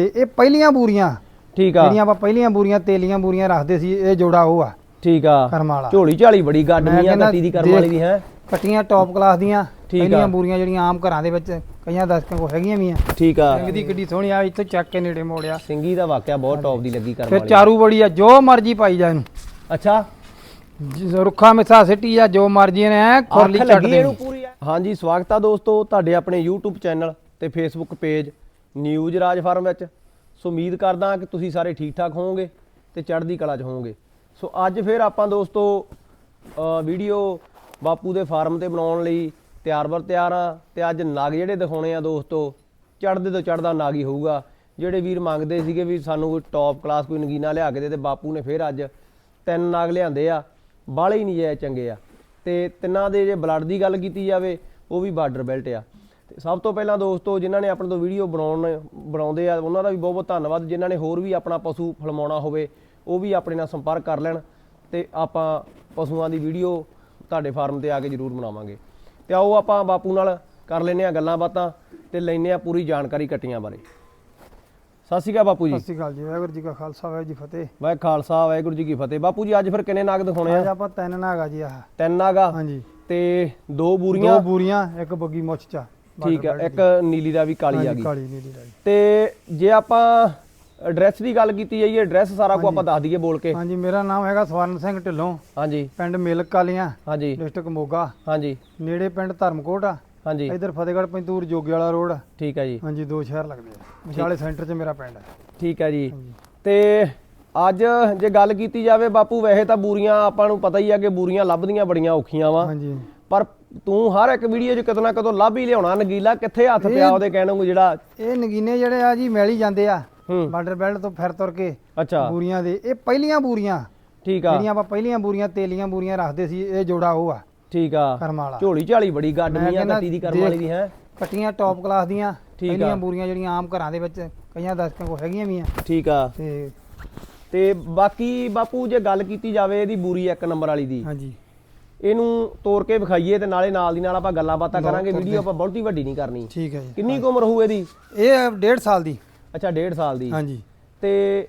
ਤੇ ਇਹ ਪਹਿਲੀਆਂ ਬੂਰੀਆਂ। ਠੀਕ ਆ। ਜਿਹੜੀਆਂ ਆਪਾਂ ਪਹਿਲੀਆਂ ਬੂਰੀਆਂ ਤੇਲੀਆਂ ਬੂਰੀਆਂ ਰੱਖਦੇ ਸੀ ਇਹ ਜੋੜਾ ਉਹ ਆ। ਠੀਕ ਆ। ਕਰਮ ਵਾਲਾ। ਝੋਲੀ ਝਾਲੀ ਬੜੀ ਗੱਡ ਮੈਂ ਮੀਆਂ ਕਹਿੰਦਾ ਕੱਟੀ ਦੀ ਕਰਮ ਵਾਲੀ ਦੀ ਹੈ। ਕੱਟੀਆਂ ਟੌਪ ਕਲਾਸ ਦੀਆਂ ਆ। ਪਹਿਲੀਆਂ ਬੂਰੀਆਂ ਜਿਹੜੀਆਂ ਆਮ ਘਰਾਂ ਦੇ ਵਿੱਚ ਕਈਆਂ ਦਸਕਾਂ ਕੋ ਹੈਗੀਆਂ ਵੀ ਆ। ਠੀਕ ਆ। ਸਿੰਘ ਦੀ ਕਿੱਡੀ ਸੋਹਣੀ ਆ ਇੱਥੋਂ ਚੱਕ ਕੇ ਨੇੜੇ ਮੋੜਿਆ। ਸਿੰਗੀ ਦਾ ਵਾਕਿਆ ਬਹੁਤ ਟੌਪ ਦੀ ਲੱਗੀ ਕਰਮ ਫਿਰ ਚਾਰੂ ਬੜੀ ਆ ਜੋ ਮਰਜ਼ੀ ਪਾਈ ਜਾ ਇਹਨੂੰ। ਅੱਛਾ। ਰੁੱਖਾ ਮਿੱਠਾ ਸਿੱਟੀ ਆ ਜੋ ਮਰਜ਼ੀ ਨੇ ਐ ਖੁਰਲੀ ਪੂਰੀ ਹਾਂਜੀ ਸਵਾਗਤ ਆ ਦੋਸਤੋ ਤੁਹਾਡੇ ਆਪਣੇ YouTube ਚੈਨਲ ਤੇ Facebook page news Raj farm ਵਿੱਚ। ਸੋ ਉਮੀਦ ਕਰਦਾ ਕਿ ਤੁਸੀਂ ਸਾਰੇ ਠੀਕ ਠਾਕ ਹੋਵੋਗੇ ਤੇ ਚੜ੍ਹਦੀ ਕਲਾ 'ਚ ਹੋਵੋਗੇ। ਸੋ ਅੱਜ ਫਿਰ ਆਪਾਂ ਦੋਸਤੋ ਵੀਡੀਓ ਬਾਪੂ ਦੇ ਫਾਰਮ ਤੇ ਬਣਾਉਣ ਲਈ ਤਿਆਰ ਬਰ ਤਿਆਰ ਆ। ਤੇ ਅੱਜ ਨਾਗ ਜਿਹੜੇ ਦਿਖਾਉਣੇ ਆ ਦੋਸਤੋ, ਚੜ੍ਹਦੇ ਤੋਂ ਚੜ੍ਹਦਾ ਨਾਗ ਹੀ ਹੋਊਗਾ। ਜਿਹੜੇ ਵੀਰ ਮੰਗਦੇ ਸੀਗੇ ਵੀ ਸਾਨੂੰ ਕੋਈ ਟੌਪ ਕਲਾਸ ਕੋਈ ਨਗੀਨਾ ਲਿਆ ਕੇ ਦੇ ਤੇ ਬਾਪੂ ਨੇ ਫਿਰ ਅੱਜ ਤਿੰਨ ਨਾਗ ਲਿਆਂਦੇ ਆ। ਬਾਲੇ ਹੀ ਨਹੀਂ ਜੇ ਚੰਗੇ ਆ। ਤੇ ਤਿੰਨਾਂ ਦੇ ਜੇ ਬਲੱਡ ਦੀ ਗੱਲ ਕੀਤੀ ਜਾਵੇ, ਉਹ ਵੀ ਬਾਰਡਰ ਬੈਲਟ ਆ। ਤੇ ਸਭ ਤੋਂ ਪਹਿਲਾਂ ਦੋਸਤੋ ਜਿਨ੍ਹਾਂ ਨੇ ਆਪਣੇ ਤੋਂ ਵੀਡੀਓ ਬਣਾਉਣ ਬਣਾਉਂਦੇ ਆ ਉਹਨਾਂ ਦਾ ਵੀ ਬਹੁਤ ਬਹੁਤ ਧੰਨਵਾਦ। ਜਿਨ੍ਹਾਂ ਨੇ ਹੋਰ ਵੀ ਆਪਣਾ ਪਸ਼ੂ ਫਲਮਾਉਣਾ ਹੋਵੇ ਉਹ ਵੀ ਆਪਣੇ ਨਾਲ ਸੰਪਰਕ ਕਰ ਲੈਣ ਤੇ ਆਪਾਂ ਪਸ਼ੂਆਂ ਦੀ ਵੀਡੀਓ ਤੁਹਾਡੇ ਫਾਰਮ ਤੇ ਆ ਕੇ ਜ਼ਰੂਰ ਬਣਾਵਾਂਗੇ। ਤੇ ਆਓ ਆਪਾਂ ਬਾਪੂ ਨਾਲ ਕਰ ਲੈਨੇ ਆ ਗੱਲਾਂ ਬਾਤਾਂ ਤੇ ਲੈਨੇ ਆ ਪੂਰੀ ਜਾਣਕਾਰੀ ਕੱਟੀਆਂ ਬਾਰੇ। ਸਤਿ ਸ਼੍ਰੀ ਅਕਾਲ ਬਾਪੂ ਜੀ। ਸਤਿ ਸ਼੍ਰੀ ਅਕਾਲ ਜੀ ਵਾਹਿਗੁਰੂ ਜੀ ਕਾ ਖਾਲਸਾ ਵਾਹਿਗੁਰੂ ਜੀ ਫਤਿਹ। ਵਾਹਿ ਖਾਲਸਾ ਵਾਹਿਗੁਰੂ ਜੀ ਕੀ ਫਤਿਹ। ਬਾਪੂ ਜੀ ਅੱਜ ਫਿਰ ਕਿੰਨੇ ਨਾਗ ਦਿਖਾਉਣੇ ਅੱਜ ਆ ਆਪਾਂ ਤਿੰਨ ਨਾਗਾ ਜੀ ਆਹ। ਤਿੰਨ ਨਾਗਾ ਹਾਂਜੀ। ਤੇ ਦੋ ਦੋ ਬੂਰੀਆਂ ਬੂਰੀਆਂ ਇੱਕ ਬੱਗੀ ਮੁੱਛ ਚਾ ਠੀਕ ਆ ਇੱਕ ਨੀਲੀ ਦਾ ਵੀ ਕਾਲੀ ਆ ਗਈ। ਕਾਲੀ ਨੀਲੀ ਦਾ। ਤੇ ਜੇ ਆਪਾਂ ਐਡਰੈਸ ਦੀ ਗੱਲ ਕੀਤੀ ਜਾਈਏ ਐਡਰੈਸ ਸਾਰਾ ਕੁਝ ਆਪਾਂ ਦੱਸ ਦਈਏ ਬੋਲ ਕੇ। ਹਾਂਜੀ ਮੇਰਾ ਨਾਮ ਹੈਗਾ ਸਵਰਨ ਸਿੰਘ ਢਿੱਲੋਂ। ਹਾਂਜੀ। ਪਿੰਡ ਮਿਲਕ ਕਾਲੀਆਂ ਹਾਂਜੀ। ਡਿਸਟ੍ਰਿਕਟ ਮੋਗਾ। ਹਾਂਜੀ। ਨੇੜੇ ਪਿੰਡ ਧਰਮਕੋਟ ਆ। ਹਾਂਜੀ। ਇਧਰ ਫਤਿਹਗੜ੍ਹ ਪੰਤੂਰ ਜੋਗੇ ਵਾਲਾ ਰੋਡ। ਠੀਕ ਹੈ ਜੀ। ਹਾਂਜੀ ਦੋ ਸ਼ਹਿਰ ਲੱਗਦੇ ਆ। ਵਿਚਾਲੇ ਸੈਂਟਰ 'ਚ ਮੇਰਾ ਪਿੰਡ ਹੈ ਠੀਕ ਹੈ ਜੀ। ਤੇ ਅੱਜ ਜੇ ਗੱਲ ਕੀਤੀ ਜਾਵੇ ਬਾਪੂ ਵੈਸੇ ਤਾਂ ਬੂਰੀਆਂ ਆਪਾਂ ਨੂੰ ਪਤਾ ਹੀ ਆ ਕਿ ਬੂਰੀਆਂ ਲੱਭਦੀਆਂ ਬੜੀਆਂ ਔਖੀਆਂ ਵਾ। ਹਾਂਜੀ। ਪਰ ਤੂੰ ਹਰ ਇੱਕ ਵੀਡੀਓ 'ਚ ਕਿਤੋਂ ਨਾ ਕਿਤੋਂ ਲੱਭ ਹੀ ਲਿਆਉਣਾ ਨਗੀਲਾ ਕਿੱਥੇ ਹੱਥ ਪਿਆ ਉਹਦੇ ਕਹਿਣ ਨੂੰ ਜਿਹੜਾ? ਇਹ ਨਗੀਨੇ ਜਿਹੜੇ ਆ ਜੀ ਮੈਲੀ ਜਾਂਦੇ ਆ। ਬਾਰਡਰ ਬੈਲਟ ਤੋਂ ਫਿਰ ਤੁਰ ਕੇ ਅੱਛਾ। ਬੂਰੀਆਂ ਦੇ ਇਹ ਪਹਿਲੀਆਂ ਬੂਰੀਆਂ। ਠੀਕ ਆ। ਜਿਹੜੀਆਂ ਆਪਾਂ ਪਹਿਲੀਆਂ ਬੂਰੀਆਂ ਤੇਲੀਆਂ ਬੂਰੀਆਂ ਰੱਖਦੇ ਸੀ ਇਹ ਜੋੜਾ ਉਹ ਆ ਠੀਕ ਆ। ਕਰਮ ਵਾਲਾ। ਝੋਲੀ ਝਾਲੀ ਬੜੀ ਗੱਡ ਮੈਂ ਮੀਆਂ ਕਹਿੰਦਾ ਕੱਟੀ ਦੀ ਕਰਮ ਵਾਲੀ ਦੀ ਹੈ? ਕੱਟੀਆਂ ਟੌਪ ਕਲਾਸ ਦੀਆਂ। ਪਹਿਲੀਆਂ ਬੂਰੀਆਂ ਜਿਹੜੀਆਂ ਆਮ ਘਰਾਂ ਦੇ ਵਿੱਚ ਕਈਆਂ ਦਸਕਾਂ ਕੋ ਹੈਗੀਆਂ ਵੀ ਆ। ਠੀਕ ਆ। ਤੇ ਤੇ ਬਾਕੀ ਬਾਪੂ ਜੇ ਗੱਲ ਕੀਤੀ ਜਾਵੇ ਇਹਦੀ ਬੂਰੀ ਇੱਕ ਨੰਬਰ ਵਾਲੀ ਦੀ ਹਾਂਜੀ। ਇਹਨੂੰ ਤੋੜ ਕੇ ਵਿਖਾਈਏ ਤੇ ਨਾਲੇ ਨਾਲ ਦੀ ਨਾਲ ਆਪਾਂ ਗੱਲਾਂ ਬਾਤਾਂ ਕਰਾਂਗੇ। ਵੀਡੀਓ ਆਪਾਂ ਬਹੁਤੀ ਵੱਡੀ ਨਹੀਂ ਕਰਨੀ। ਠੀਕ ਹੈ ਜੀ। ਕਿੰਨੀ ਕੁ ਉਮਰ ਹੋਊ ਇਹਦੀ? ਇਹ ਡੇਢ ਸਾਲ ਦੀ। ਅੱਛਾ 1.5 ਸਾਲ ਦੀ। ਹਾਂਜੀ। ਤੇ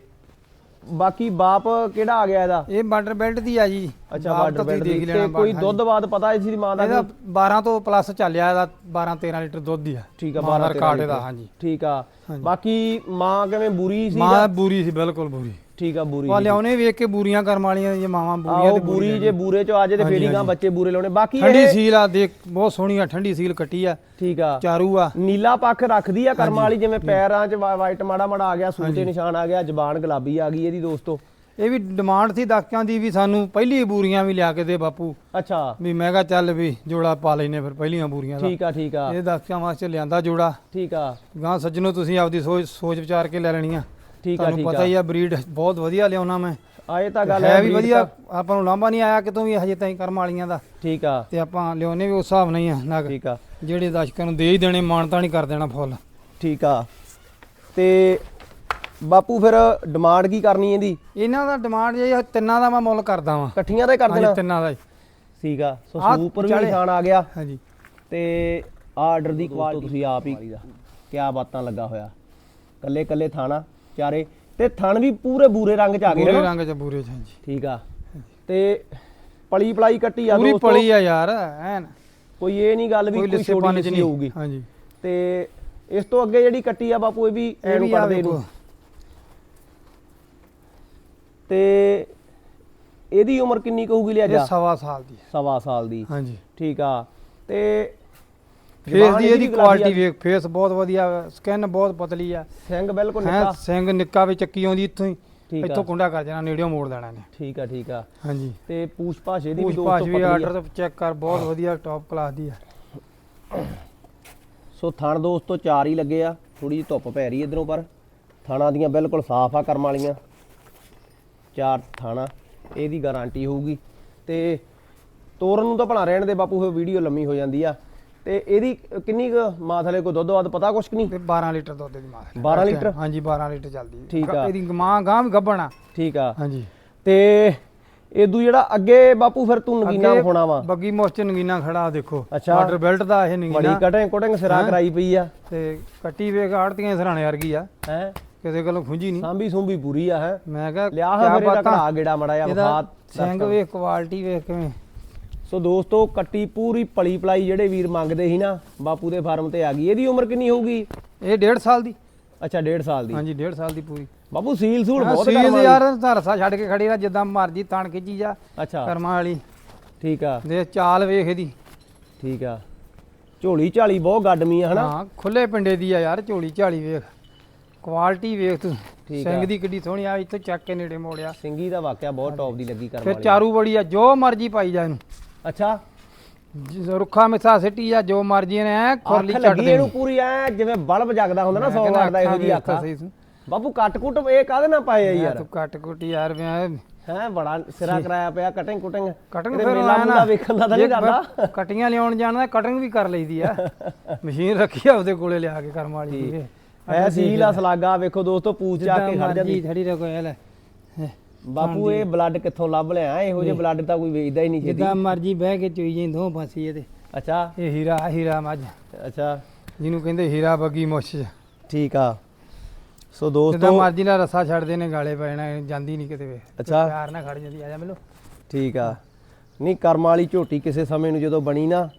ਬਾਕੀ ਬਾਪ ਕਿਹੜਾ ਆ ਗਿਆ ਇਹਦਾ? ਇਹ ਬਾਰਡਰ ਬੈਲਟ ਦੀ ਆ ਜੀ। ਅੱਛਾ ਬਾਰਡਰ ਬੈਲਟ ਦੀ। ਤੇ ਕੋਈ ਦੁੱਧ ਬਾਦ ਪਤਾ ਇਸ ਦੀ ਮਾਂ ਦਾ ਇਹਦਾ ਕੋਈ? 12 ਤੋਂ ਪਲੱਸ ਚੱਲਿਆ ਇਹਦਾ 12 13 ਲੀਟਰ ਦੁੱਧ ਦੀ ਆ। ਠੀਕ ਆ ਮਾਂ ਦਾ 12 ਰਿਕਾਰਡ ਇਹਦਾ। ਹਾਂਜੀ। ਠੀਕ ਆ। ਬਾਕੀ ਮਾਂ ਕਿਵੇਂ ਬੂਰੀ ਸੀ ਮਾਂ ਬੂਰੀ ਸੀ ਬਿਲਕੁਲ ਬੂਰੀ। ਠੀਕ ਆ ਬੂਰੀ ਉਹ ਲਿਆਉਣੇ ਵੇਖ ਕੇ ਬੂਰੀਆਂ ਕਰਮ ਵਾਲੀਆਂ ਜੇ ਮਾਵਾਂ ਬੂਰੀਆਂ ਆਓ ਤੇ ਬੂਰੀ ਜੇ ਬੂਰੇ ਚੋਂ ਆ ਜੇ ਤੇ ਹਾਂਜੀ, ਫੇਰੀ ਗਾਂ ਹਾਂਜੀ। ਬੱਚੇ ਬੂਰੇ ਲਾਉਣੇ। ਬਾਕੀ ਠੰਡੀ ਇਹ ਸੀਲ ਆ ਦੇਖ ਬਹੁਤ ਸੋਹਣੀ ਆ ਠੰਡੀ ਸੀਲ ਕੱਟੀ ਆ। ਠੀਕ ਆ। ਚਾਰੂ ਆ। ਨੀਲਾ ਪੱਖ ਰੱਖਦੀ ਆ ਕਰਮ ਵਾਲੀ ਜਿਵੇਂ ਪੈਰਾਂ 'ਚ ਵਾਈਟ ਮਾੜਾ ਮਾੜਾ ਆ ਗਿਆ ਸੂਤੇ ਨਿਸ਼ਾਨ ਆ ਗਿਆ ਜ਼ਬਾਨ ਗੁਲਾਬੀ ਆ ਗਈ ਇਹਦੀ ਦੋਸਤੋ। ਇਹ ਵੀ ਡਿਮਾਂਡ ਸੀ ਦਸਕਿਆਂ ਦੀ ਵੀ ਸਾਨੂੰ ਪਹਿਲੀ ਬੂਰੀਆਂ ਵੀ ਲਿਆ ਕੇ ਦੇ ਬਾਪੂ। ਅੱਛਾ। ਵੀ ਮੈਂ ਕਿਹਾ ਚੱਲ ਵੀ ਜੋੜਾ ਪਾ ਲੈਨੇ ਫਿਰ ਪਹਿਲੀਆਂ ਬੂਰੀਆਂ ਦਾ। ਠੀਕ ਆ ਠੀਕ ਆ। ਇਹ ਦਸਕਿਆਂ ਵਾਸਤੇ ਲਿਆਂਦਾ ਜੋੜਾ। ਠੀਕ ਆ। ਗਾਂ ਸੱਜਣੋ ਤੁਸੀਂ ਆਪਦੀ ਸੋਚ ਸੋਚ ਵਿਚਾਰ ਕੇ ਲੈ ਲੈਣੀਆਂ। ਠੀਕ ਆ ਤੁਹਾਨੂੰ ਪਤਾ ਹੀ ਆ ਬਰੀਡ ਬਹੁਤ ਵਧੀਆ ਲਿਆਉਣਾ ਮੈਂ। ਆਏ ਤਾਂ ਗੱਲ ਹੈ ਵੀ ਵਧੀਆ ਆਪਾਂ ਨੂੰ ਲਾਂਭਾ ਨਹੀਂ ਆਇਆ ਕਿਤੋਂ ਵੀ ਹਜੇ ਤਾਈਂ ਕਰਮ ਵਾਲੀਆਂ ਦਾ। ਠੀਕ ਆ। ਤੇ ਆਪਾਂ ਲਿਆਉਨੇ ਵੀ ਉਸ ਹਿਸਾਬ ਨਾਲ ਹੀ ਆ ਨਗ। ਠੀਕ ਆ। ਜਿਹੜੇ ਦਰਸ਼ਕਾਂ ਨੂੰ ਦੇ ਹੀ ਦੇਣੇ ਮਾਨਤਾ ਨਹੀਂ ਕਰ ਦੇਣਾ ਫੁੱਲ। ਠੀਕ ਆ। ਤੇ ਬਾਪੂ ਫਿਰ ਡਿਮਾਂਡ ਕੀ ਕਰਨੀ ਇਹਦੀ? ਇਹਨਾਂ ਦਾ ਡਿਮਾਂਡ ਜੇ ਤਿੰਨਾਂ ਦਾ ਮੈਂ ਮੁੱਲ ਕਰਦਾ ਵਾਂ। ਇਕੱਠੀਆਂ ਦਾ ਹੀ ਕਰ ਦੇਣਾ? ਤਿੰਨਾਂ ਦਾ ਹੀ। ਠੀਕ ਆ। ਸੋ ਸੂਪਰ ਵੀ ਨਿਸ਼ਾਨ ਆ ਗਿਆ। ਹਾਂਜੀ। ਤੇ ਆਰਡਰ ਦੀ ਕੁਆਲਿਟੀ ਤੁਸੀਂ ਆਪ ਹੀ ਕਿਆ ਬਾਤਾਂ ਲੱਗਾ ਹੋਇਆ। ਕੱਲੇ ਕੱਲੇ ਥਾਣਾ। ਚਾਰੇ। ਤੇ ਥਣ ਵੀ ਪੂਰੇ ਬੂਰੇ ਰੰਗ ਚ ਆ ਗਏ ਬੂਰੇ ਨਾ। ਰੰਗ ਚ ਬੂਰੇ ਚ ਹਾਂਜੀ। ਠੀਕ ਆ। ਤੇ ਪਲੀ ਪਲਾਈ ਕੱਟੀ ਆ ਪੂਰੀ ਦੋਸਤੋ। ਪਲੀ ਆ ਯਾਰ ਐਨ। ਕੋਈ ਇਹ ਨਹੀਂ ਗੱਲ ਵੀ ਕੋਈ ਛੋਟੀ ਜਿਹੀ ਨਹੀਂ ਹੋਊਗੀ। ਹਾਂਜੀ। ਤੇ ਇਸ ਤੋਂ ਅੱਗੇ ਜਿਹੜੀ ਕੱਟੀ ਆ ਬਾਪੂ ਇਹ ਵੀ ਵੀ ਆ ਕੱਢਦੇ ਵੇਖੋ ਨੂੰ ਤੇ ਇਹਦੀ ਉਮਰ ਕਿੰਨੀ ਕੁ ਹੋਊਗੀ ਇਹ ਲਿਆਜਾ ਸਵਾ ਸਾਲ ਦੀ। ਸਵਾ ਸਾਲ ਦੀ। ਹਾਂਜੀ। ਠੀਕ ਆ। ਤੇ ਫੇਸ ਦੀ ਇਹਦੀ ਕੁਆਲਿਟੀ। ਵੇਖ ਫੇਸ ਬਹੁਤ ਵਧੀਆ ਸਕਿਨ ਬਹੁਤ ਪਤਲੀ ਆ। ਸਿੰਘ ਬਿਲਕੁਲ ਨਿੱਕਾ। ਸਿੰਘ ਨਿੱਕਾ ਵੀ ਚੱਕੀ ਆਉਂਦੀ ਇੱਥੋਂ ਹੀ। ਇੱਥੋਂ ਕੁੰਡਾ ਕਰ ਜਾਣਾ ਨੇੜਿਓਂ ਮੋੜ ਦੇਣਾ ਨੇ ਠੀਕ ਆ ਠੀਕ ਆ। ਹਾਂਜੀ। ਤੇ ਪੂਛ ਭਾਸ਼ੇ ਦੀ ਵੀ ਦੋਸਤੋ ਪਤਲੀ ਆ। ਆਰਡਰ ਚੈੱਕ ਕਰ ਬਹੁਤ ਵਧੀਆ ਟੌਪ ਕਲਾਸ ਦੀ ਆ। ਸੋ ਥਣ ਦੋਸਤੋ ਚਾਰ ਹੀ ਲੱਗੇ ਆ ਥੋੜੀ ਜਿਹੀ ਧੁੱਪ ਪੈ ਰਹੀ ਇਧਰੋਂ ਪਰ। ਥਾਣਾ ਦੀਆਂ ਬਿਲਕੁਲ ਸਾਫ਼ ਆ ਕਰਮ ਵਾਲੀਆਂ। ਚਾਰ ਥਾਣਾ ਇਹਦੀ ਗਾਰੰਟੀ ਹੋਊਗੀ। ਤੇ ਤੋਰਨ ਨੂੰ ਤਾਂ ਭਲਾ ਰਹਿਣ ਦੇ ਬਾਪੂ ਫਿਰ ਵੀਡੀਓ ਲੰਮੀ ਹੋ ਜਾਂਦੀ ਆ। ਤੇ ਇਹਦੀ ਕਿੰਨੀ ਕੁ ਮਾਂ ਥਲੇ ਕੋਈ ਦੁੱਧ ਵੱਧ ਪਤਾ ਕੁਛ ਕਿ ਨਹੀਂ? ਤੇ 12 ਲੀਟਰ ਦੁੱਧ ਦੀ ਮਾਂ 12 ਲੀਟਰ? ਹਾਂਜੀ 12 ਲੀਟਰ ਚੱਲਦੀ ਠੀਕ ਆ। ਇਹਦੀ ਮਾਂ ਗਾਂ ਵੀ ਗੱਭਣਾ ਠੀਕ ਆ। ਹਾਂਜੀ। ਤੇ ਇਦੂ ਜਿਹੜਾ ਅੱਗੇ ਬਾਪੂ ਫਿਰ ਤੂੰ ਨਗੀਨਾ ਹੋਣਾ ਵਾ। ਬੱਗੀ ਮੋਸਟ ਨਗੀਨਾ ਖੜਾ ਦੇਖੋ। ਆਰਡਰ ਬੈਲਟ ਦਾ ਇਹ ਬੜੀ ਨਗੀਨਾ ਕਟਿੰਗ ਕੁਟਿੰਗ ਸਿਰਾ? ਕਰਾਈ ਪਈ ਆ। ਤੇ ਕੱਟੀ ਵੇਖ ਆੜਤੀਆਂ ਸਰਾਣੇ ਵਰਗੀ ਆ। ਹੈ? ਕਿਸੇ ਗੱਲੋਂ ਖੁੰਝੀ ਨਹੀਂ। ਸਾਂਭੀ ਸੁੰਭੀ ਪੂਰੀ ਆ ਹੈ? ਮੈਂ ਕਿਹਾ ਲਿਆ ਮੇਰੇ ਦਾ। ਘੜਾ ਗੇੜਾ ਮੜਾ ਇਹਦਾ ਵਿਖਾ ਸਿੰਘ ਵੇਖ ਕੁਆਲਿਟੀ ਵੇਖ ਕਿਵੇਂ ਸੋ ਦੋਸਤੋ ਕੱਟੀ ਪੂਰੀ ਪਲੀ ਪਲਾਈ ਜਿਹੜੇ ਵੀਰ ਮੰਗਦੇ ਸੀ ਨਾ ਬਾਪੂ ਦੇ ਫਾਰਮ ਤੇ ਆ ਗਈ। ਇਹਦੀ ਉਮਰ ਕਿੰਨੀ ਹੋਊਗੀ? ਇਹ 1.5 ਸਾਲ ਦੀ। ਅੱਛਾ 1.5 ਸਾਲ ਦੀ। ਹਾਂਜੀ 1.5 ਸਾਲ ਦੀ ਪੂਰੀ। ਬਾਪੂ ਸੀਲ ਸੂਲ ਬਹੁਤ ਕਰਮਾਂ ਯਾਰ ਧਰਸਾ ਛੱਡ ਕੇ ਖੜੀ ਦਾ ਜਿੱਦਾਂ ਮਰਜ਼ੀ ਤਣ ਖਿੱਚੀ ਜਾ। ਅੱਛਾ। ਕਰਮਾਂ ਵਾਲੀ। ਠੀਕ ਆ। ਦੇ ਚਾਲ ਵੇਖ ਇਹਦੀ। ਠੀਕ ਆ। ਝੋਲੀ ਝਾਲੀ ਬਹੁਤ ਗੱਡਮੀ ਆ ਹਨਾ? ਹਾਂ ਖੁੱਲੇ ਪਿੰਡੇ ਦੀ ਆ ਯਾਰ ਝੋਲੀ ਝਾਲੀ ਵੇਖ। ਕੁਆਲਿਟੀ ਵੇਖ ਤੂੰ। ਠੀਕ ਆ। ਸਿੰਘ ਦੀ ਕਿੱਡੀ ਸੋਹਣੀ ਆ ਇੱਥੋਂ ਚੱਕ ਕੇ ਨੇੜੇ ਮੋੜਿਆ। ਸਿੰਗੀ ਦਾ ਵਾਕਿਆ ਬਹੁਤ ਟੌਪ ਦੀ ਲੱਗੀ ਕਰਮ ਫਿਰ ਚਾਰੂ ਬੜੀ ਆ ਜੋ ਮਰਜ਼ੀ ਪਾਈ ਜਾ ਇਹਨੂੰ। ਅੱਛਾ ਜਿਸ ਰੁੱਖਾ ਮਿੱਠਾ ਸਿੱਟੀ ਆ ਜੋ ਮਰਜ਼ੀ ਨੇ ਐ ਖੁਰਲੀ ਅੱਖ ਲੱਗੀ ਦੇ ਇਹਨੂੰ ਪੂਰੀ ਐ ਜਿਵੇਂ ਬਲਬ ਜਗਦਾ ਹੁੰਦਾ ਨਾ 100 ਵਾਟ ਦਾ ਇਹੋ ਜੀ ਅੱਖ। ਬਾਪੂ ਕੱਟ ਕੁੱਟ ਇਹ ਕਾਹਦੇ ਨਾਲ ਪਾਏ ਆ ਯਾਰ? ਤੂੰ ਕੱਟ ਕੁੱਟ ਯਾਰ ਮੈਂ ਹੈ ਬੜਾ ਸਿਰਾ ਕਰਾਇਆ ਪਿਆ ਕਟਿੰਗ ਕੁਟਿੰਗ ਕਟਿੰਗ ਫਿਰ ਮੇਲਾ ਨਾ ਵੇਖਣ ਦਾ ਤਾਂ ਨਹੀਂ ਜੇ ਕਰਦਾ ਕਟੀਆਂ ਲਿਆਉਣ ਜਾਣਾ ਕਟਿੰਗ ਵੀ ਕਰ ਲਈਦੀ ਆ। ਮਸ਼ੀਨ ਰੱਖੀ ਆ ਉਹਦੇ ਕੋਲੇ ਲਿਆ ਕੇ ਕਰਮ ਵਾਲੀ ਐ ਸੀਲਾ ਸਲਾਗਾ ਵੇਖੋ ਦੋਸਤੋ ਪੂਛ ਜਾ ਕੇ ਖੜ ਜਾਂਦੀ। ਥੜੀ ਰਕੋ ਲੈ। ਬਾਪੂ ਇਹ ਬਲੱਡ ਕਿੱਥੋਂ ਲੱਭ ਲਿਆ? ਇਹੋ ਜਿਹੇ ਬਲੱਡ ਤਾਂ ਕੋਈ ਵੇਚਦਾ ਹੀ ਨਹੀਂ ਛੇਤੀ। ਜਿੱਦਾਂ ਮਰਜ਼ੀ ਬਹਿ ਕੇ ਚੋਈ ਜਾਈ ਦੋ ਇਹਦੇ ਅੱਛਾ। ਇਹ ਹੀਰਾ ਹੀਰਾ ਮੱਝ। ਅੱਛਾ। ਜਿਹਨੂੰ ਕਹਿੰਦੇ ਹੀਰਾ ਬੱਗੀ ਮੁੱਛ। ਠੀਕ ਆ। ਸੋ ਜਿੱਦਾਂ ਦੋਸਤੋ ਮਰਜ਼ੀ ਨਾਲ ਰੱਸਾ ਛੱਡਦੇ ਨੇ ਗਾਲੇ ਪੈਣਾ ਜਾਂਦੀ ਨਹੀਂ ਕਿਤੇ ਵੇ। ਅੱਛਾ। ਪਿਆਰ ਨਾਲ ਖੜ ਜਾਂਦੀ ਆ ਜਾ ਮਿਲੋ। ਠੀਕ ਆ। ਨਹੀਂ ਕਰਮ ਵਾਲੀ ਝੋਟੀ ਕਿਸੇ ਸਮੇਂ ਨੂੰ ਜਦੋਂ ਬਣੀ ਨਾ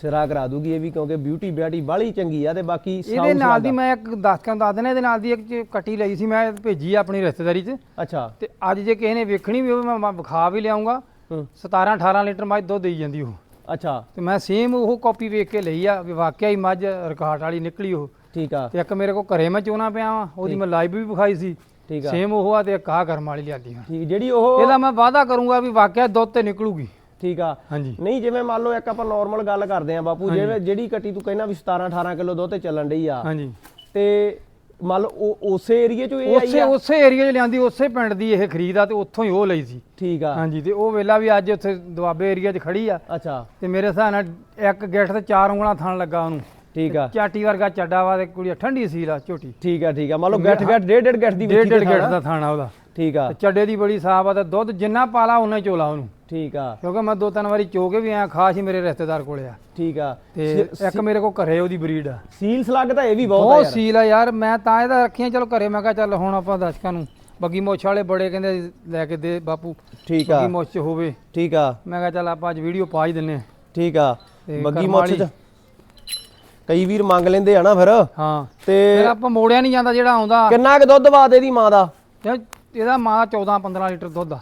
ਸਿਰਾ ਕਰਾ ਦੂਗੀ ਇਹ ਵੀ ਕਿਉਂਕਿ ਬਿਊਟੀ ਬਿਆਟੀ ਬਾਹਲੀ ਚੰਗੀ ਆ ਤੇ ਬਾਕੀ ਇਹਦੇ ਨਾਲ ਦੀ ਮੈਂ ਇੱਕ ਦੱਸ ਕੇ ਦੱਸ ਦੇਣਾ ਇਹਦੇ ਨਾਲ ਦੀ ਇੱਕ ਕੱਟੀ ਲਈ ਸੀ ਮੈਂ ਭੇਜੀ ਆ ਆਪਣੀ ਰਿਸ਼ਤੇਦਾਰੀ 'ਚ। ਅੱਛਾ। ਤੇ ਅੱਜ ਜੇ ਕਿਸੇ ਨੇ ਵੇਖਣੀ ਵੀ ਹੋਵੇ ਮੈਂ- ਵਿਖਾ ਵੀ ਲਿਆਉਂਗਾ ਹੂੰ। 17 18 ਲੀਟਰ ਮੱਝ ਦੁੱਧ ਦੇਈ ਜਾਂਦੀ ਉਹ। ਅੱਛਾ। ਤੇ ਮੈਂ ਸੇਮ ਉਹ ਕਾਪੀ ਵੇਖ ਕੇ ਲਈ ਆ ਵੀ ਵਾਕਿਆ ਹੀ ਮੱਝ ਰਿਕਾਰਡ ਵਾਲੀ ਨਿਕਲੀ ਉਹ। ਠੀਕ ਆ। ਤੇ ਇੱਕ ਮੇਰੇ ਕੋ ਘਰੇ ਮੈਂ ਚੋਣਾ ਪਿਆ ਵਾਂ ਉਹਦੀ ਮੈਂ ਲਾਈਵ ਵੀ ਵਿਖਾਈ ਸੀ। ਠੀਕ ਆ। ਸੇਮ ਉਹ ਆ ਤੇ ਇੱਕ ਕਰਮ ਵਾਲੀ ਲਿਆਂਦੀ ਹਾਂ ਠੀਕ ਜਿਹੜੀ ਉਹ ਇਹਦਾ ਮੈਂ ਵਾਅਦਾ ਕਰੂੰਗਾ ਵੀ ਵਾਕਿਆ ਦੁੱਧ ਤੇ ਨਿਕਲੂਗੀ। ਠੀਕ ਆ। ਹਾਂਜੀ। ਨਹੀਂ ਜਿਵੇਂ ਮੰਨ ਲਓ ਇੱਕ ਆਪਾਂ ਨਾਰਮਲ ਗੱਲ ਕਰਦੇ ਆ ਬਾਪੂ ਜਿਵੇਂ ਜਿਹੜੀ ਕੱਟੀ ਤੂੰ ਕਹਿੰਦਾ ਵੀ 17 18 ਕਿਲੋ ਦੁੱਧ ਤੇ ਚੱਲਣ ਡਈ ਆ। ਹਾਂਜੀ। ਤੇ ਮੰਨ ਲਓ ਉਸੇ ਏਰੀਏ ਚੋਂ ਇਹ ਆਈ ਉਸੇ ਆ? ਉਸੇ ਏਰੀਆ 'ਚ ਲਿਆਂਦੀ ਉਸੇ ਪਿੰਡ ਦੀ ਇਹ ਖਰੀਦ ਆ ਤੇ ਉੱਥੋਂ ਹੀ ਉਹ ਲਈ ਸੀ। ਠੀਕ ਆ। ਹਾਂਜੀ ਤੇ ਉਹ ਵੇਲਾ ਵੀ ਅੱਜ ਉੱਥੇ ਦੁਆਬੇ ਏਰੀਆ 'ਚ ਖੜੀ ਆ। ਅੱਛਾ। ਤੇ ਮੇਰੇ ਹਿਸਾਬ ਨਾਲ ਇੱਕ ਗਿੱਠ ਤੇ ਚਾਰ ਉਂਗਲਾਂ ਥਣ ਲੱਗਾ ਉਹਨੂੰ। ਠੀਕ ਆ। ਚਾਟੀ ਵਰਗਾ ਚੱਡਾ ਵਾ ਤੇ ਕੁੜੀ ਠੰਡੀ ਸੀ ਲਾ ਝੋਟੀ। ਠੀਕ ਆ ਠੀਕ ਆ। ਮੰਨ ਲਓ ਗੱਠ ਗੱਠ ਡੇਢ ਡੇਢ ਗੱਠ ਦੀ ਵਿੱਚੀ ਡੇਢ ਗਿੱਠ। ਦਾ ਥਾਣਾ ਉਹਦਾ। ਠੀਕ ਆ। ਚੱਡੇ ਦੀ ਬੜੀ ਸਾਫ਼ ਆ ਤੇ ਦੁੱਧ ਜਿੰਨਾ ਪਾਲਾ ਉਹਨਾਂ ਚੋਲਾ ਉਹਨੂੰ। ਠੀਕ ਆ। ਕਿਉਂਕਿ ਮੈਂ ਦੋ ਤਿੰਨ ਵਾਰੀ ਚੋ ਕੇ ਵੀ ਆਇਆ ਖਾਸ ਹੀ ਮੇਰੇ ਰਿਸ਼ਤੇਦਾਰ ਕੋਲੇ ਆ। ਠੀਕ ਆ। ਤੇ ਇੱਕ ਮੇਰੇ ਕੋ ਘਰੇ ਉਹਦੀ ਬਰੀਡ ਆ। ਸੀਲ ਸਲੱਗ ਤਾਂ ਇਹ ਵੀ ਬਹੁਤ ਆ ਬਹੁਤ ਸੀਲ ਆ ਯਾਰ ਮੈਂ ਤਾਂ ਇਹਦਾ ਰੱਖੀਆਂ ਚਲੋ ਘਰੇ ਮੈਂ ਕਿਹਾ ਚੱਲ ਹੁਣ ਆਪਾਂ ਦਰਸ਼ਕਾਂ ਨੂੰ ਬੱਗੀ ਮੋਛ ਵਾਲੇ ਬੜੇ ਕਹਿੰਦੇ ਲੈ ਕੇ ਦੇ ਬਾਪੂ ਠੀਕ ਆ। ਬੱਗੀ ਮੋਛ ਹੋਵੇ। ਠੀਕ ਆ। ਮੈਂ ਕਿਹਾ ਚੱਲ ਆਪਾਂ ਅੱਜ ਵੀਡੀਓ ਪਾ ਹੀ ਦਿੰਨੇ ਆ। ਠੀਕ ਆ। ਬੱਗੀ ਮੁੱਛ ਕਈ ਵੀਰ ਮੰਗ ਲੈਂਦੇ ਆ ਨਾ ਫਿਰ। ਹਾਂ। ਤੇ ਫਿਰ ਆਪਾਂ ਮੋੜਿਆ ਨਹੀਂ ਜਾਂਦਾ ਜਿਹੜਾ ਆਉਂਦਾ। ਕਿੰਨਾ ਕੁ ਦੁੱਧ ਬਾਦ ਇਹਦੀ ਮਾਂ ਦਾ? ਇਹਦਾ ਮਾਂ 14 15 ਲੀਟਰ ਦੁੱਧ ਆ।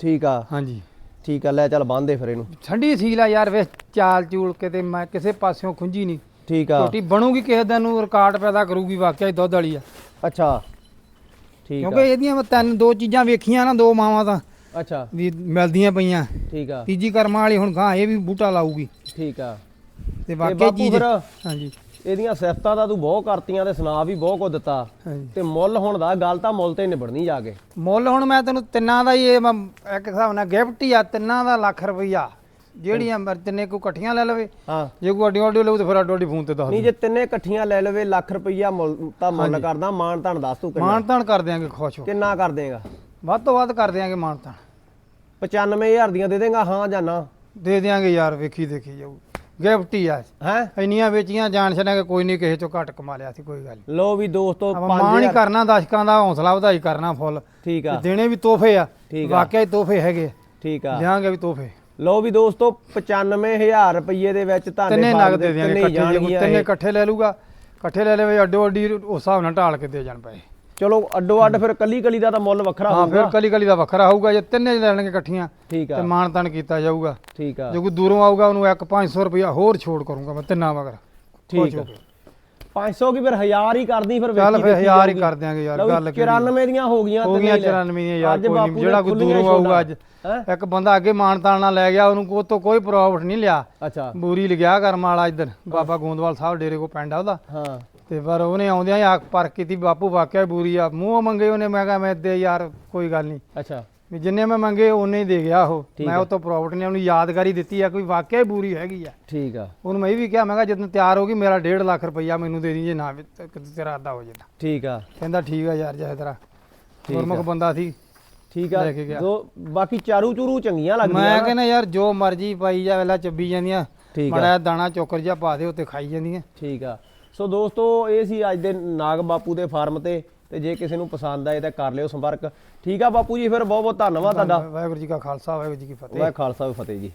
ਠੀਕ ਆ। ਹਾਂਜੀ। ਠੀਕ ਆ ਲੈ ਚੱਲ ਬੰਨਦੇ ਫਿਰ ਇਹਨੂੰ। ਠੰਡੀ ਸੀਲ ਆ ਯਾਰ ਵੇ ਚਾਲ ਚੂਲ ਕੇ ਤੇ ਮੈਂ ਕਿਸੇ ਪਾਸਿਓਂ ਖੁੰਝੀ ਨਹੀਂ। ਠੀਕ ਆ। ਝੋਟੀ ਬਣੂਗੀ ਕਿਸੇ ਦਿਨ ਨੂੰ ਰਿਕਾਰਡ ਪੈਦਾ ਕਰੂਗੀ ਵਾਕਿਆ ਹੀ ਦੁੱਧ ਵਾਲੀ ਆ। ਅੱਛਾ ਠੀਕ ਕਿਉਂਕਿ ਆ। ਇਹਦੀਆਂ ਮੈਂ ਤਿੰਨ ਦੋ ਚੀਜ਼ਾਂ ਵੇਖੀਆਂ ਨਾ ਦੋ ਮਾਵਾਂ ਤਾਂ। ਅੱਛਾ। ਵੀ ਮਿਲਦੀਆਂ ਪਈਆਂ। ਠੀਕ ਆ। ਤੀਜੀ ਕਰਮਾਂ ਵਾਲੀ ਹੁਣ ਗਾਂ ਇਹ ਵੀ ਬੂਟਾ ਲਾਊਗੀ। ਠੀਕ ਆ। ਤੇ ਵਾਕਿਆ ਚੀਜ਼ ਹਾਂਜੀ। ਇਹਦੀਆਂ ਸਿਫਤਾਂ ਤਾਂ ਤੂੰ ਬਹੁਤ ਕਰਤੀਆਂ ਤੇ ਸੁਣਾ ਵੀ ਬਹੁਤ ਕੁਝ ਦਿੱਤਾ। ਤੇ ਮੁੱਲ ਹੁਣ ਦਾ ਗੱਲ ਤਾਂ ਮੁੱਲ ਤੇ ਨਿਬੜਨੀ ਜਾ ਕੇ। ਮੁੱਲ ਹੁਣ ਮੈਂ ਤੈਨੂੰ ਤਿੰਨਾਂ ਦਾ ਹੀ ਇਹ ਇੱਕ ਹਿਸਾਬ ਨਾਲ ਗਿਫਟ ਹੀ ਆ ਤਿੰਨਾਂ ਦਾ ਲੱਖ ਰੁਪਈਆ। ਜਿਹੜੀਆਂ ਮਰ ਤਿੰਨੇ ਕੋ ਇਕੱਠੀਆਂ ਲੈ ਲਵੇ। ਹਾਂ। ਜੇ ਕੋਈ ਅੱਡੀ ਅੱਡੀ ਲਊ ਤੇ ਫਿਰ ਅੱਡੋ ਅੱਡੀ ਫੋਨ ਤੇ ਦੱਸ ਨਹੀਂ ਦੇ। ਜੇ ਤਿੰਨੇ ਇਕੱਠੀਆਂ ਲੈ ਲਵੇ ਲੱਖ ਰੁਪਈਆ ਮੁੱਲ ਤਾਂ ਮੁੱਲ ਕਰਦਾ ਮਾਨ ਧਨ ਦੱਸ ਤੂੰ ਕਿੰਨਾ। ਮਾਣ ਤਾਣ ਕਰ ਦਿਆਂਗੇ ਖੁਸ਼ ਹੋ। ਕਿੰਨਾ ਕਰ ਦੇਗਾ? ਵੱਧ ਤੋਂ ਵੱਧ ਕਰ ਦਿਆਂਗੇ ਮਾਣ ਤਾਣ 95000 ਦੀਆਂ ਦੇ ਦੇਗਾ ਹਾਂ ਜਾਂ ਨਾ? ਦੇ ਦਿਆਂਗੇ ਯਾਰ ਵੇਖੀ ਦੇਖੀ ਜਾਊ। ਗਿਫਟ ਆ। ਹੈ? ਇੰਨੀਆਂ ਵੇਚੀਆਂ ਜਾਣ ਛੱਡਾਂਗੇ ਕੋਈ ਨਹੀਂ ਕਿਸੇ ਚੋਂ ਘੱਟ ਕਮਾ ਲਿਆ ਸੀ ਕੋਈ ਗੱਲ। ਲੋ ਵੀ ਦੋਸਤੋ ਆਪਾਂ ਮਾਣ ਹੀ 5000 ਕਰਨਾ ਦਰਸ਼ਕਾਂ ਦਾ ਹੌਸਲਾ ਵਧਾਈ ਕਰਨਾ ਫੁੱਲ। ਠੀਕ ਆ। ਤੇ ਦੇਣੇ ਵੀ ਤੋਹਫੇ ਆ। ਠੀਕ ਆ। ਵਾਕਿਆ ਹੀ ਤੋਹਫੇ ਹੈਗੇ ਠੀਕ ਆ। ਦਿਆਂਗੇ ਵੀ ਤੋਹਫੇ। ਲੋ ਵੀ ਦੋਸਤੋ 95000 ਰੁਪਏ ਦੇ ਵਿੱਚ ਤੁਹਾਡੇ ਤਿੰਨੇ ਨਗ ਦੇ ਦਿਆਂਗੇ ਤਿੰਨੇ ਇਕੱਠੇ ਜੇ ਕੋਈ ਜਾਣਗੀਆਂ ਤਿੰਨੇ। ਇਕੱਠੇ ਲੈ ਲੂਗਾ ਇਕੱਠੇ ਲੈ ਲਵੇ ਅੱਡੋ ਅੱਡੀ ਉਸ ਹਿਸਾਬ ਨਾਲ ਢਾਲ ਕੇ ਦੇ ਜਾਣ ਪਏ ਚਲੋ ਅੱਡੋ ਅੱਡ ਫਿਰ ਕੱਲੀ ਕੱਲੀ ਦਾ ਤਾਂ ਮੁੱਲ ਵੱਖਰਾ ਹਾਂ ਫਿਰ ਹੋਊਗਾ ਕਲੀ ਕਲੀ ਦਾ ਵੱਖਰਾ ਹੋਊਗਾ ਜੇ ਤਿੰਨੇ ਲੈਣਗੇ ਇਕੱਠੀਆਂ ਠੀਕ ਤੇ ਆ ਮਾਣ ਤਾਣ ਕੀਤਾ ਜਾਊਗਾ ਠੀਕ ਆ ਜੇ ਕੋਈ ਦੂਰੋਂ ਆਊਗਾ ਉਹਨੂੰ ਇੱਕ 500 ਰੁਪਇਆ ਹੋਰ ਛੋੜ ਕਰੂੰਗਾ ਮੈਂ ਤਿੰਨਾਂ ਮਗਰ ਠੀਕ ਆ। ਹੋ ਕੇ। 500 ਕੀ ਫਿਰ 1000 ਹੀ ਕਰਦੀ ਫਿਰ ਚੱਲ ਫਿਰ ਦੇਖੀ ਹਜ਼ਾਰ ਹੀ ਜਾਊਗੀ। ਕਰ ਦਿਆਂਗੇ ਯਾਰ ਗੱਲ ਆ। 94 ਦੀਆਂ ਹੋ ਗਈਆਂ ਹੋ ਗਈਆਂ ਹੀ ਲੈ। 94 ਦੀਆਂ ਯਾਰ ਕੋਈ ਨੇ ਜਿਹੜਾ ਕੋਈ ਦੂਰੋਂ ਆਊਗਾ ਅੱਜ? ਇੱਕ ਬੰਦਾ ਅੱਗੇ ਮਾਣ ਤਾਣ ਨਾਲ ਲੈ ਗਿਆ ਉਹਨੂੰ ਕੋ ਤੋਂ ਕੋਈ ਪ੍ਰੋਫਿਟ ਨਹੀਂ ਲਿਆ ਅੱਛਾ ਬੂਰੀ ਲਿਖਿਆ ਕਰਮ ਵਾਲਾ ਇੱਧਰ ਬਾਬਾ ਗੋਂਦਵਾਲ ਸਾਹਿਬ ਡੇਰੇ ਕੋ ਪਿੰਡ ਆ ਉਹਦਾ ਹਾਂ ਤੇ ਪਰ ਉਹਨੇ ਆਉਂਦਿਆਂ ਹੀ ਆਖ ਪਰ ਕੀਤੀ ਬਾਪੂ ਵਾਕਿਆ ਹੀ ਬੂਰੀ ਆ। ਮੂੰਹ ਮੰਗੇ ਉਹਨੇ ਮੈਂ ਕਿਹਾ ਮੈਂ ਦੇ ਯਾਰ ਕੋਈ ਗੱਲ ਨਹੀਂ। ਅੱਛਾ। ਵੀ ਜਿੰਨੇ ਮੈਂ ਮੰਗੇ ਉਹਨੇ ਹੀ ਦੇ ਗਿਆ ਉਹ। ਠੀਕ ਮੈਂ ਆ। ਉਹ ਤੋਂ ਪ੍ਰੋਫਿਟ ਨਹੀਂ ਉਹਨੂੰ ਯਾਦਗਾਰੀ ਦਿੱਤੀ ਆ ਕੋਈ ਵਾਕਿਆ ਹੀ ਬੂਰੀ ਹੈਗੀ ਆ। ਠੀਕ ਆ। ਉਹਨੂੰ ਮੈਂ ਇਹ ਵੀ ਕਿਹਾ ਮੈਂ ਕਿਹਾ ਜਦੋਂ ਤਿਆਰ ਹੋ ਗਈ ਮੇਰਾ 1.5 ਲੱਖ ਰੁਪਈਆ ਮੈਨੂੰ ਦੇ ਦੀ ਜੇ ਨਾ ਵੀ ਤੇ ਕਿਤੇ ਤੇਰਾ ਅੱਧਾ ਹੋ ਜਾਂਦਾ ਠੀਕ ਆ। ਕਹਿੰਦਾ ਠੀਕ ਆ ਯਾਰ ਜਿਹੇ ਤੇਰਾ। ਠੀਕ ਗੁਰਮੁਖ ਆ। ਬੰਦਾ ਸੀ ਠੀਕ ਆ। ਲੈ ਕੇ ਗਿਆ। ਦੋ ਬਾਕੀ ਚਾਰੂ ਚੂਰੂ ਚੰਗੀਆਂ ਲੱਗਦੀਆਂ ਮੈਂ ਨਾ। ਕਹਿੰਦਾ ਯਾਰ ਜੋ ਮਰਜ਼ੀ ਪਾਈ ਜਾ ਵੇਲਾ ਚੱਬੀ ਜਾਂਦੀਆਂ। ਠੀਕ ਆ। ਮੜਾ ਦਾਣਾ ਚੋਕਰ ਜਿਹਾ ਪਾ ਦੇ ਉੱਤੇ ਖਾਈ ਜਾਂਦੀਆਂ। ਠੀਕ ਆ। ਸੋ ਦੋਸਤੋ ਇਹ ਸੀ ਅੱਜ ਦੇ ਨਾਗ ਬਾਪੂ ਦੇ ਫਾਰਮ ਤੇ ਤੇ ਜੇ ਕਿਸੇ ਨੂੰ ਪਸੰਦ ਆਏ ਤਾਂ ਕਰ ਲਿਓ ਸੰਪਰਕ। ਠੀਕ ਆ ਬਾਪੂ ਜੀ ਫਿਰ ਬਹੁਤ ਬਹੁਤ ਧੰਨਵਾਦ ਤੁਹਾਡਾ। ਵਾਹਿਗੁਰੂ ਜੀ ਕਾ ਖਾਲਸਾ ਵਾਹਿਗੁਰੂ ਜੀ ਕੀ ਫਤਿਹ। ਵਾਹਿ ਖਾਲਸਾ ਵੀ ਫਤਿਹ ਜੀ।